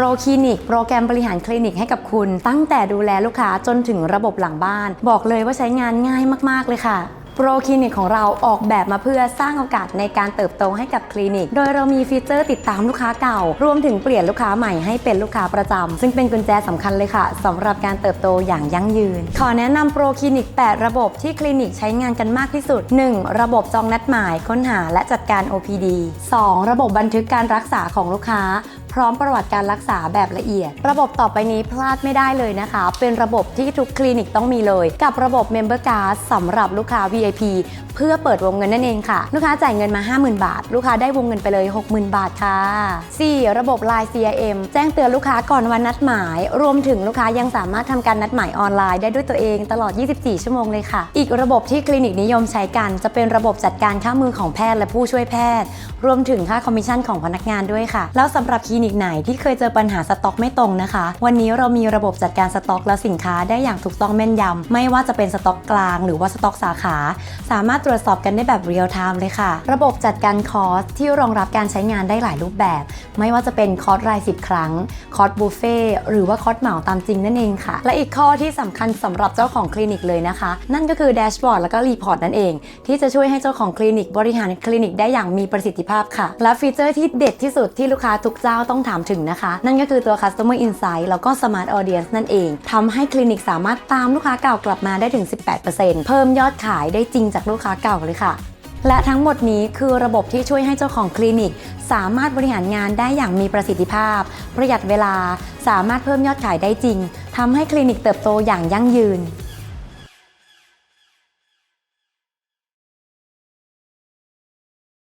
รคลินิก โปรแกรมบริหารคลินิกให้กับคุณ ตั้งแต่ดูแลลูกค้าจนถึงระบบหลังบ้าน บอกเลยว่าใช้งานง่ายมาก ๆ เลยค่ะโปรคลินิกของเราออกแบบมาเพื่อสร้างโอกาสในการเติบโตให้กับคลินิก โดยเรามีฟีเจอร์ติดตามลูกค้าเก่า รวมถึงเปลี่ยนลูกค้าใหม่ให้เป็นลูกค้าประจำซึ่งเป็นกุญแจสำคัญเลยค่ะสำหรับการเติบโตอย่างยั่งยืน ขอแนะนำโปรคลินิก 8 ระบบที่คลินิกใช้งานกันมากที่สุด 1. ระบบจองนัดหมาย ค้นหาและจัดการ OPD 2. ระบบบันทึกการรักษาของลูกค้า ร้อมประวัติการรักษาแบบละเอียด ระบบต่อไปนี้พลาดไม่ได้เลยนะคะ เป็นระบบที่ทุกคลินิกต้องมีเลย กับระบบ Member Card สำหรับลูกค้า VIP เพื่อเปิดวงเงินนั่นเองค่ะ ลูกค้าจ่ายเงินมา 50,000 บาท ลูกค้าได้วงเงินไปเลย 60,000 บาทค่ะ 4. ระบบ Line CRM แจ้งเตือนลูกค้าก่อนวันนัดหมาย รวมถึงลูกค้ายังสามารถทำการนัดหมายออนไลน์ได้ด้วยตัวเองตลอด 24 ชั่วโมงเลยค่ะ อีกระบบที่คลินิกนิยมใช้กันจะเป็นระบบจัดการค่ามือของแพทย์และผู้ช่วยแพทย์ รวมถึงค่าคอมมิชชั่นของพนักงานด้วยค่ะ แล้วสำหรับคลินิกไหนที่เคยเจอปัญหาสต็อกไม่ตรงนะคะ วันนี้เรามีระบบจัดการสต็อกและสินค้าได้อย่างถูกต้องแม่นยำ ไม่ว่าจะเป็นสต็อกกลางหรือว่าสต็อกสาขา สามารถตรวจสอบกันได้แบบเรียลไทม์เลยค่ะ ระบบจัดการคอร์สที่รองรับการใช้งานได้หลายรูปแบบ ไม่ว่าจะเป็นคอร์สราย 10 ครั้ง คอร์สบุฟเฟ่หรือว่าคอร์สเหมาตามจริงนั่นเองค่ะ และอีกข้อที่สำคัญสำหรับเจ้าของคลินิกเลยนะคะ นั่นก็คือแดชบอร์ดแล้วก็รีพอร์ตนั่นเอง ที่จะช่วยให้เจ้าของคลินิกบริหารคลินิกได้อย่างมีประสิทธิภาพค่ะ และฟีเจอร์ที่เด็ดที่สุดที่ลูกค้าทุกเจ้าต้องถามถึงนะคะ นั่นก็คือตัว Customer Insight แล้วก็ Smart Audience นั่นเองทำให้คลินิกสามารถตามลูกค้าเก่ากลับมาได้ถึง 18%เพิ่มยอดขายได้จริงจากลูกค้าเก่าเลยค่ะ และทั้งหมดนี้คือระบบที่ช่วยให้เจ้าของคลินิก สามารถบริหารงานได้อย่างมีประสิทธิภาพ ประหยัดเวลา สามารถเพิ่มยอดขายได้จริงทำให้คลินิกเติบโตอย่างยั่งยืน